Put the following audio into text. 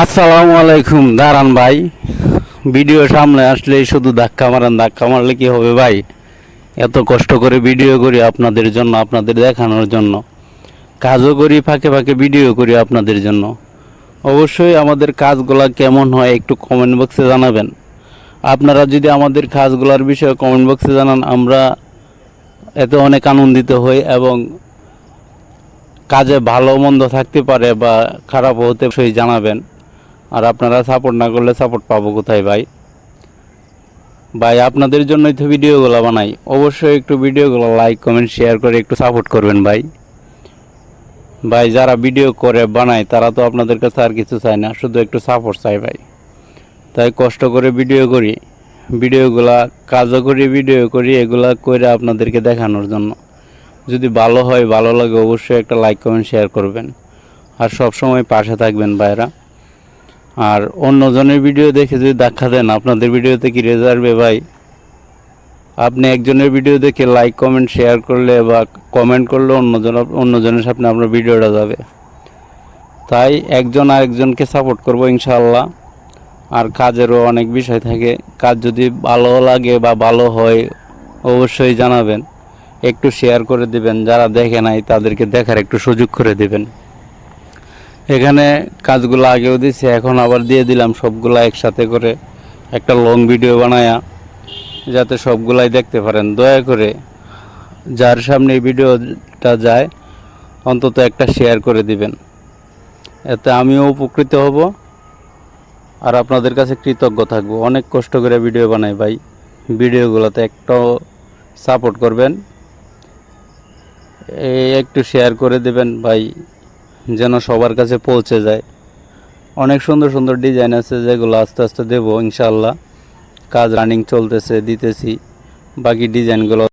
আসসালামু আলাইকুম, দাঁড়ান ভাই। ভিডিও সামনে আসলে শুধু ধাক্কা মারান, ধাক্কা মারলে কি হবে ভাই? এত কষ্ট করে ভিডিও করি আপনাদের জন্য, আপনাদের দেখানোর জন্য। কাজও করি, ফাঁকে ফাঁকে ভিডিও করি আপনাদের জন্য। অবশ্যই আমাদের কাজগুলা কেমন হয় একটু কমেন্ট বক্সে জানাবেন। আপনারা যদি আমাদের কাজগুলোর বিষয়ে কমেন্ট বক্সে জানান, আমরা এতে অনেক আনন্দিত হই এবং কাজে ভালো মন্দ থাকতে পারে বা খারাপ হতে সেই জানাবেন। আর আপনারা সাপোর্ট না করলে সাপোর্ট পাবো কোথায় ভাই? ভাই, আপনাদের জন্যই তো ভিডিওগুলো বানাই। অবশ্যই একটু ভিডিওগুলো লাইক কমেন্ট শেয়ার করে একটু সাপোর্ট করবেন ভাই। ভাই, যারা ভিডিও করে, বানায়, তারা তো আপনাদের কাছে আর কিছু চায় না, শুধু একটু সাপোর্ট চাই ভাই। তাই কষ্ট করে ভিডিও করি। ভিডিওগুলা কাজও করি ভিডিও করি, এগুলা করে আপনাদেরকে দেখানোর জন্য। যদি ভালো হয়, ভালো লাগে, অবশ্যই একটা লাইক কমেন্ট শেয়ার করবেন। আর সব সময় পাশে থাকবেন ভাইরা। আর অন্যজনের ভিডিও দেখে যদি দেখা দেন, আপনাদের ভিডিওতে কি রেজার্ভে ভাই? আপনি একজনের ভিডিও দেখে লাইক কমেন্ট শেয়ার করলে বা কমেন্ট করলে অন্যজন, অন্যজনের সামনে আপনার ভিডিওটা যাবে। তাই একজন আরেকজনকে সাপোর্ট করব ইনশাল্লাহ আর কাজেরও অনেক বিষয় থাকে। কাজ যদি ভালো লাগে বা ভালো হয়, অবশ্যই জানাবেন। একটু শেয়ার করে দিবেন। যারা দেখে নাই, তাদেরকে দেখার একটু সুযোগ করে দিবেন। এখানে কাজগুলো আগেও দিছি, এখন আবার দিয়ে দিলাম সবগুলা একসাথে করে একটা লং ভিডিও বানায়া, যাতে সবগুলাই দেখতে পারেন। দয়া করে যার সামনে ভিডিওটা যায়, অন্তত একটা শেয়ার করে দিবেন। এতে আমিও উপকৃত হব আর আপনাদের কাছে কৃতজ্ঞ থাকব। অনেক কষ্ট করে ভিডিও বানাই ভাই। ভিডিওগুলোতে একটাও সাপোর্ট করবেন। একটু শেয়ার করে দেবেন ভাই। যেন সবার কাছে পৌঁছে যায়। অনেক সুন্দর সুন্দর ডিজাইন আছে যেগুলো আস্তে আস্তে দেবো ইনশাল্লাহ কাজ রানিং চলতেছে, দিতেছি। বাকি ডিজাইনগুলো